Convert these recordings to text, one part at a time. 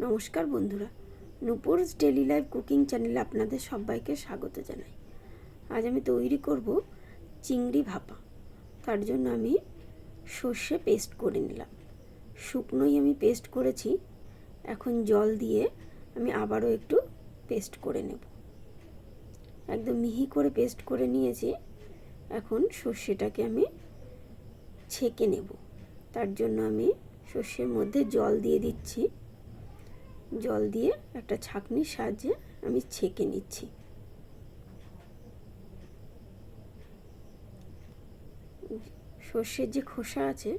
নমস্কার বন্ধুরা। Nupur's daily life cooking চ্যানেলে আপনাদের সবাইকে স্বাগত জানাই। আজ আমি তৈরি করব চিংড়ি ভাপা। তার জন্য আমি সর্ষে পেস্ট করে নিলাম। শুকনোই আমি পেস্ট করেছি। এখন জল দিয়ে আমি আবারও একটু পেস্ট করে নেব। একদম মিহি করে পেস্ট করে নিয়েছি। এখন সর্ষেটাকে আমি ছেঁকে নেব। তার জন্য আমি সর্ষের মধ্যে জল দিয়ে দিচ্ছি। জল দিয়ে একটা ছাঁকনির সাহায্যে আমি ছেঁকে নিচ্ছি। সর্ষের যে খোসা আছে,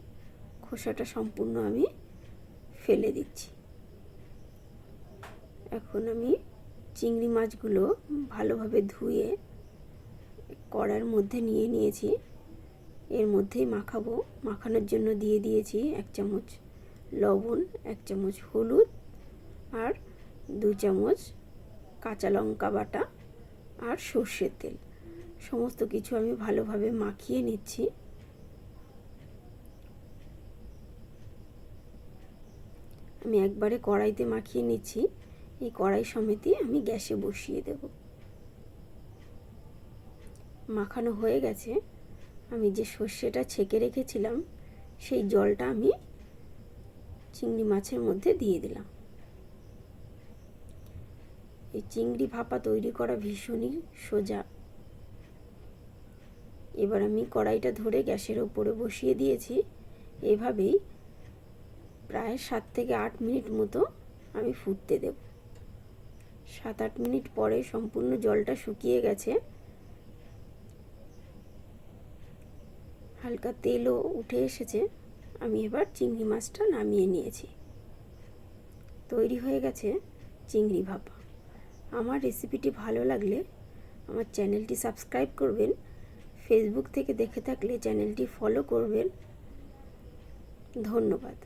খোসাটা সম্পূর্ণ আমি ফেলে দিচ্ছি। এখন আমি চিংড়ি মাছগুলো ভালোভাবে ধুয়ে কড়ার মধ্যে নিয়ে নিয়েছি। এর মধ্যেই মাখাবো। মাখানোর জন্য দিয়ে দিয়েছি এক চামচ লবণ, এক চামচ হলুদ আর দু চামচ কাঁচা লঙ্কা বাটা আর সর্ষের তেল। সমস্ত কিছু আমি ভালোভাবে মাখিয়ে নিচ্ছি। আমি একবারে কড়াইতে মাখিয়ে নিচ্ছি। এই কড়াই সমেতই আমি গ্যাসে বসিয়ে দেব। মাখানো হয়ে গেছে। আমি যে সর্ষেটা ছেঁকে রেখেছিলাম, সেই জলটা আমি চিংড়ি মাছের মধ্যে দিয়ে দিলাম। এই চিংড়ি ভাপা তৈরি করা ভীষণই সোজা। এবার আমি কড়াইটা ধরে গ্যাসের ওপরে বসিয়ে দিয়েছি। এভাবেই প্রায় সাত থেকে আট মিনিট মতো আমি ফুটতে দেব। সাত আট মিনিট পরে সম্পূর্ণ জলটা শুকিয়ে গেছে। হালকা তেলও উঠে এসেছে। আমি এবার চিংড়ি মাছটা নামিয়ে নিয়েছি। তৈরি হয়ে গেছে চিংড়ি ভাপা। আমার রেসিপিটি ভালো লাগলে আমার চ্যানেলটি সাবস্ক্রাইব করবেন ফেসবুক থেকে দেখে থাকলে চ্যানেলটি ফলো করবেন। ধন্যবাদ।